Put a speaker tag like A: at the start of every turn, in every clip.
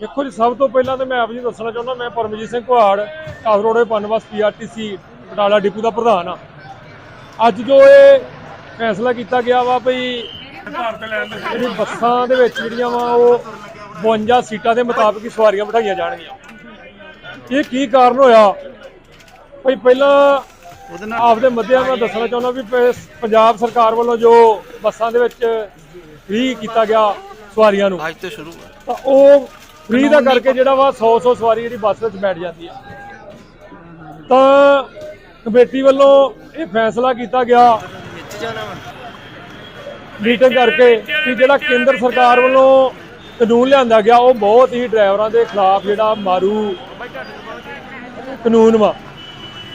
A: ਦੇਖੋ ਜੀ ਸਭ ਤੋਂ ਪਹਿਲਾਂ ਤਾਂ ਮੈਂ ਆਪ ਜੀ ਦੱਸਣਾ ਚਾਹੁੰਦਾ ਮੈਂ ਪਰਮਜੀਤ ਸਿੰਘ ਕੁਹਾੜ ਕਾਸਰੋੜੇ ਪਨਵਸ ਪੀਆਰਟੀਸੀ ਬਟਾਲਾ ਡਿਪੂ ਦਾ ਪ੍ਰਧਾਨ ਆ ਅੱਜ ਜੋ ਇਹ ਫੈਸਲਾ ਕੀਤਾ ਗਿਆ ਵਾ ਭਈ ਜਿਹੜੀ ਬੱਸਾਂ ਦੇ ਵਿੱਚ ਜਿਹੜੀਆਂ ਵਾ ਉਹ 52 ਸੀਟਾਂ ਦੇ ਮੁਤਾਬਕ ਹੀ ਸਵਾਰੀਆਂ ਬਿਠਾਈਆਂ ਜਾਣਗੀਆਂ। ਇਹ ਕੀ ਕਾਰਨ ਹੋਇਆ? ਭਈ ਪਹਿਲਾਂ ਆਪਦੇ ਮੱਦਿਆਂ ਮੈਂ ਦੱਸਣਾ ਚਾਹੁੰਦਾ ਵੀ ਪੰਜਾਬ ਸਰਕਾਰ ਵੱਲੋਂ ਜੋ ਬੱਸਾਂ ਦੇ ਵਿੱਚ ਫ੍ਰੀ ਕੀਤਾ ਗਿਆ ਸਵਾਰੀਆਂ ਨੂੰ
B: ਅੱਜ ਤੋਂ ਸ਼ੁਰੂ
A: ਤਾਂ ਉਹ ਫ੍ਰੀ ਦਾ ਕਰਕੇ ਜਿਹੜਾ ਵਾ 100 100 ਸਵਾਰੀ ਜਿਹੜੀ ਬੱਸ ਵਿੱਚ ਬੈਠ ਜਾਂਦੀ ਆ। ਤਾਂ ਕਮੇਟੀ ਵੱਲੋਂ ਇਹ ਫੈਸਲਾ ਕੀਤਾ ਗਿਆ ਮੀਟਿੰਗ ਕਰਕੇ ਕਿ ਜਿਹੜਾ ਕੇਂਦਰ ਸਰਕਾਰ ਵੱਲੋਂ ਕਾਨੂੰਨ ਲਿਆਂਦਾ ਗਿਆ ਉਹ ਬਹੁਤ ਹੀ ਡਰਾਈਵਰਾਂ ਦੇ ਖਿਲਾਫ ਜਿਹੜਾ ਮਾਰੂ ਕਾਨੂੰਨ ਵਾ।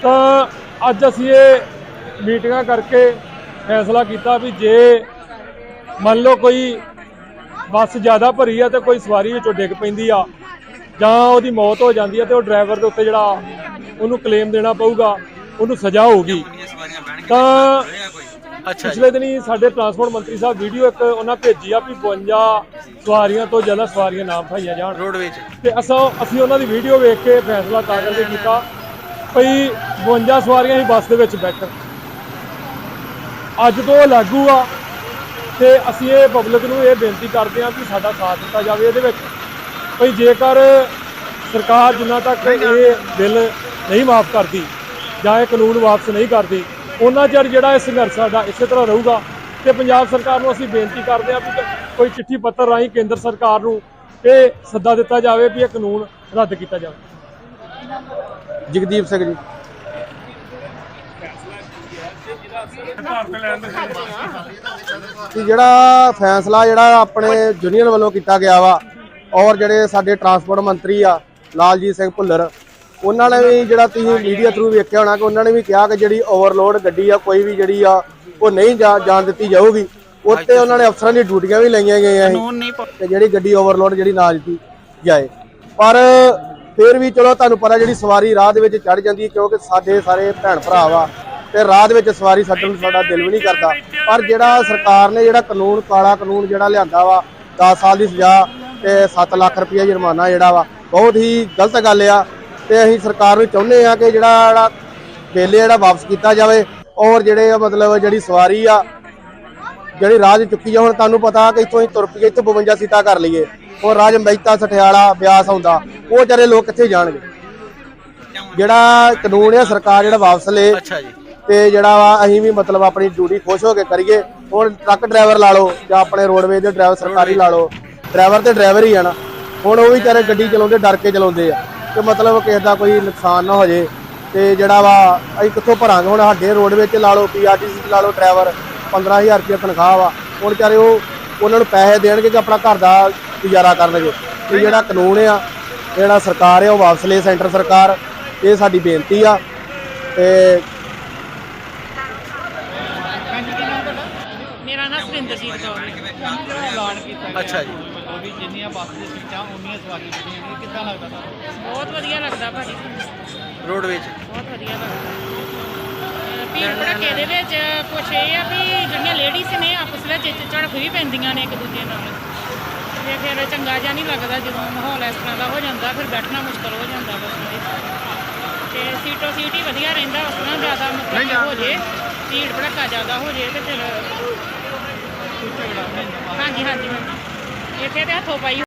A: ਤਾਂ ਅੱਜ ਅਸੀਂ ਇਹ ਮੀਟਿੰਗਾਂ ਕਰਕੇ ਫੈਸਲਾ ਕੀਤਾ ਵੀ ਜੇ ਮੰਨ ਲਓ ਕੋਈ ਬੱਸ ਜ਼ਿਆਦਾ ਭਰੀ ਆ ਤੇ ਕੋਈ ਸਵਾਰੀ ਵਿੱਚੋਂ ਡਿੱਗ ਪੈਂਦੀ ਆ। ਜਾਂ ਉਹਦੀ ਮੌਤ ਹੋ ਜਾਂਦੀ ਆ ਤੇ ਉਹ ਡਰਾਈਵਰ ਦੇ ਉੱਤੇ ਜਿਹੜਾ ਉਹਨੂੰ ਕਲੇਮ ਦੇਣਾ ਪਊਗਾ ਉਹਨੂੰ ਸਜ਼ਾ ਹੋਊਗੀ। ਤਾਂ ਪਿਛਲੇ ਦਿਨੀ ਸਾਡੇ ਟਰਾਂਸਪੋਰਟ ਮੰਤਰੀ ਸਾਹਿਬ ਵੀਡੀਓ ਇੱਕ ਉਹਨਾਂ ਭੇਜੀ ਆ ਵੀ 52 ਸਵਾਰੀਆਂ ਤੋਂ ਜ਼ਿਆਦਾ ਸਵਾਰੀਆਂ ਨਾ ਬਿਠਾਈਆਂ ਜਾਣ।
B: ਰੋਡਵੇਜ
A: ਤੇ ਅਸਾਂ ਅਸੀਂ ਉਹਨਾਂ ਦੀ ਵੀਡੀਓ ਵੇਖ ਕੇ ਫੈਸਲਾ ਤਾਂ ਕਰਕੇ ਕੀਤਾ ਭਈ 52 ਸਵਾਰੀਆਂ ਹੀ ਬੱਸ ਦੇ ਵਿੱਚ ਬੈਠਣ। ਅੱਜ ਤੋਂ ਲਾਗੂ ਆ। ਤੇ ਅਸੀਂ ਇਹ ਪਬਲਿਕ ਨੂੰ ਇਹ ਬੇਨਤੀ ਕਰਦੇ ਹਾਂ ਕਿ ਸਾਡਾ ਸਾਥ ਦਿੱਤਾ ਜਾਵੇ ਇਹਦੇ ਵਿੱਚ। ਭਈ ਜੇਕਰ ਸਰਕਾਰ ਜਿੰਨਾ ਤੱਕ ਇਹ ਬਿੱਲ ਨਹੀਂ ਮਾਫ ਕਰਦੀ ਜਾਂ ਇਹ ਕਾਨੂੰਨ ਵਾਪਸ ਨਹੀਂ ਕਰਦੀ ਉਹਨਾਂ ਚਿਰ ਜਿਹੜਾ ਇਹ ਸੰਘਰਸ਼ ਸਾਡਾ ਇਸੇ ਤਰ੍ਹਾਂ ਰਹੂਗਾ। ਤੇ ਪੰਜਾਬ ਸਰਕਾਰ ਨੂੰ ਅਸੀਂ ਬੇਨਤੀ ਕਰਦੇ ਹਾਂ ਵੀ ਕੋਈ ਚਿੱਠੀ ਪੱਤਰ ਰਾਹੀਂ ਕੇਂਦਰ ਸਰਕਾਰ ਨੂੰ ਇਹ ਸੱਦਾ ਦਿੱਤਾ ਜਾਵੇ ਵੀ ਇਹ ਕਾਨੂੰਨ ਰੱਦ ਕੀਤਾ ਜਾਵੇ।
C: ਜਗਦੀਪ ਸਿੰਘ ਜੀ। ਕਿ ਜਿਹੜਾ ਫੈਸਲਾ ਜਿਹੜਾ ਆਪਣੇ ਯੂਨੀਅਨ ਵੱਲੋਂ ਕੀਤਾ ਗਿਆ ਵਾ ਔਰ ਜਿਹੜੇ ਸਾਡੇ ਟਰਾਂਸਪੋਰਟ ਮੰਤਰੀ ਆ ਲਾਲਜੀਤ ਸਿੰਘ ਭੁੱਲਰ ਉਹਨਾਂ ਨੇ ਵੀ ਜਿਹੜਾ ਤੁਸੀਂ ਮੀਡੀਆ ਥਰੂ ਵੇਖਿਆ ਹੋਣਾ ਕਿ ਉਹਨਾਂ ਨੇ ਵੀ ਕਿਹਾ ਕਿ ਜਿਹੜੀ ਓਵਰਲੋਡ ਗੱਡੀ ਆ ਕੋਈ ਵੀ ਜਿਹੜੀ ਆ ਉਹ ਨਹੀਂ ਜਾ- ਜਾਣ ਦਿੱਤੀ ਜਾਊਗੀ। ਉੱਤੇ ਉਹਨਾਂ ਨੇ ਅਫਸਰਾਂ ਦੀ ਡਿਊਟੀਆਂ ਵੀ ਲਈਆਂ ਗਈਆਂ ਸੀ ਤੇ ਜਿਹੜੀ ਗੱਡੀ ਓਵਰਲੋਡ ਜਿਹੜੀ ਨਾ ਦਿੱਤੀ ਜਾਏ। ਪਰ ਫਿਰ ਵੀ ਚਲੋ ਤੁਹਾਨੂੰ ਪਤਾ ਜਿਹੜੀ ਸਵਾਰੀ ਰਾਹ ਦੇ ਵਿੱਚ ਚੜ ਜਾਂਦੀ ਹੈ ਕਿਉਂਕਿ ਸਾਡੇ ਸਾਰੇ ਭੈਣ ਭਰਾ ਵਾ ਤੇ ਰਾਹ ਦੇ ਵਿੱਚ ਸਵਾਰੀ ਛੱਡਣ ਨੂੰ ਸਾਡਾ ਦਿਲ ਵੀ ਨਹੀਂ ਕਰਦਾ। ਪਰ ਜਿਹੜਾ ਸਰਕਾਰ ਨੇ ਜਿਹੜਾ ਕਾਨੂੰਨ, ਕਾਲਾ ਕਾਨੂੰਨ ਜਿਹੜਾ ਲਿਆਂਦਾ ਵਾ 10 ਸਾਲ ਦੀ ਸਜ਼ਾ ਤੇ 7 ਲੱਖ ਰੁਪਏ ਜੁਰਮਾਨਾ ਜਿਹੜਾ ਵਾ, ਬਹੁਤ ਹੀ ਗਲਤ ਗੱਲ ਆ। ਤੇ ਅਸੀਂ ਸਰਕਾਰ ਨੂੰ ਚਾਹੁੰਦੇ ਆ ਕਿ ਜਿਹੜਾ ਜਿਹੜਾ ਜਿਹੜਾ ਵਾਪਸ ਕੀਤਾ ਜਾਵੇ ਔਰ ਜਿਹੜੇ ਮਤਲਬ ਜਿਹੜੀ ਸਵਾਰੀ ਆ, ਜਿਹੜੀ ਰਾਜ ਚੁੱਕੀ ਆ ਹੁਣ ਤੁਹਾਨੂੰ ਪਤਾ ਕਿ ਇੱਥੋਂ ਹੀ ਤੁਰ ਪਈਏ ਇੱਥੋਂ 52 ਸੀਟਾਂ ਕਰ ਲਈਏ। ਔਰ ਰਾਜ ਮਹਿਤਾ ਸਠਿਆਲਾ, ਬਿਆਸ ਆਉਂਦਾ, ਉਹ ਵਿਚਾਰੇ ਲੋਕ ਕਿੱਥੇ ਜਾਣਗੇ? ਜਿਹੜਾ ਕਾਨੂੰਨ ਆ, ਸਰਕਾਰ ਜਿਹੜਾ ਵਾਪਸ ਲੇ ਤੇ ਜਿਹੜਾ ਵਾ, ਅਸੀਂ ਵੀ ਮਤਲਬ ਆਪਣੀ ਡਿਊਟੀ ਖੁਸ਼ ਹੋ ਕੇ ਕਰੀਏ। ਹੁਣ ਟਰੱਕ ਡਰਾਈਵਰ ਲਾ ਲਓ ਜਾਂ ਆਪਣੇ ਰੋਡਵੇਜ਼ ਦੇ ਡਰਾਈਵਰ ਸਰਕਾਰੀ ਲਾ ਲਓ। ਡਰਾਈਵਰ ਤੇ ਡਰਾਈਵਰ ਹੀ ਆ ਨਾ। ਹੁਣ ਉਹ ਵੀ ਵਿਚਾਰੇ ਗੱਡੀ ਚਲਾਉਂਦੇ, ਡਰ ਕੇ ਚਲਾਉਂਦੇ ਆ। ਕਿ ਮਤਲਬ ਕਿਸੇ ਦਾ ਕੋਈ ਨੁਕਸਾਨ ਨਾ ਹੋ ਜੇ। ਤੇ ਜਿਹੜਾ ਵਾ, ਅਸੀਂ ਕਿੱਥੋਂ ਭਰਾਂਗੇ? ਹੁਣ ਸਾਡੇ ਰੋਡਵੇਜ਼ 'ਚ ਲਾ ਲਓ ਪੀਆਰਟੀਸੀ 'ਚ ਲਾ ਲਓ ਡਰਾਈਵਰ 15000 ਰੁਪਏ ਤਨਖਾਹ ਵਾ। ਹੁਣ ਵਿਚਾਰੇ ਉਹ, ਉਹਨਾਂ ਨੂੰ ਪੈਸੇ ਦੇਣਗੇ ਕਿ ਆਪਣਾ ਘਰ ਦਾ ਗੁਜ਼ਾਰਾ ਕਰਨਗੇ। ਤੇ ਜਿਹੜਾ ਕਾਨੂੰਨ ਆ, ਜਿਹੜਾ ਸਰਕਾਰ ਆ, ਉਹ ਵਾਪਸ ਲੈ, ਸੈਂਟਰ ਸਰਕਾਰ। ਇਹ ਸਾਡੀ ਬੇਨਤੀ ਆ। ਤੇ
D: ਮੇਰਾ ਨਾਮ ਸੁਰਿੰਦਰਜੀਤ ਕੌਰ ਹੈ
E: ਐਲਾਨ ਕੀਤਾ
B: ਅੱਛਾ ਜੀ।
E: ਉਹ ਵੀ ਜਿੰਨੀਆਂ ਬੱਸ ਦੀਆਂ ਸੀਟਾਂ ਉਨੀਆਂ ਸਵਾਰੀਆਂ ਬੈਠੀਆਂ ਨੇ ਕਿੱਦਾਂ ਲੱਗਦਾ ਤੁਹਾਨੂੰ?
D: ਬਹੁਤ ਵਧੀਆ ਲੱਗਦਾ ਭਾਜੀ।
B: ਰੋਡਵੇਜ
D: ਬਹੁਤ ਵਧੀਆ ਲੱਗਦਾ। ਭੀੜ ਭੜੱਕੇ ਦੇ ਵਿੱਚ ਕੁਛ ਇਹ ਆ ਵੀ ਜਿਹੜੀਆਂ ਲੇਡੀਜ਼ ਨੇ ਆਪਸ ਵਿੱਚ ਝੜਪ ਵੀ ਪੈਂਦੀਆਂ ਨੇ ਇੱਕ ਦੂਜੇ ਨਾਲ। ਤੇ ਫਿਰ ਚੰਗਾ ਜਿਹਾ ਨਹੀਂ ਲੱਗਦਾ ਜਦੋਂ ਮਾਹੌਲ ਇਸ ਤਰ੍ਹਾਂ ਦਾ ਹੋ ਜਾਂਦਾ ਫਿਰ ਬੈਠਣਾ ਮੁਸ਼ਕਲ ਹੋ ਜਾਂਦਾ ਬੱਸਾਂ ਵਿੱਚ। ਤੇ ਸੀਟੋ ਸੀਟ ਹੀ ਵਧੀਆ ਰਹਿੰਦਾ ਉਸ ਤਰ੍ਹਾਂ ਜ਼ਿਆਦਾ ਮਤਲਬ ਹੋ ਜੇ ਭੀੜ ਭੜੱਕਾ ਜ਼ਿਆਦਾ ਹੋ ਜੇ ਤੇ ਫਿਰ ਹਾਂਜੀ ਹਾਂਜੀ ਹਾਂਜੀ। ਇੱਥੇ ਤੇ ਹੱਥੋਂ ਪਾਈ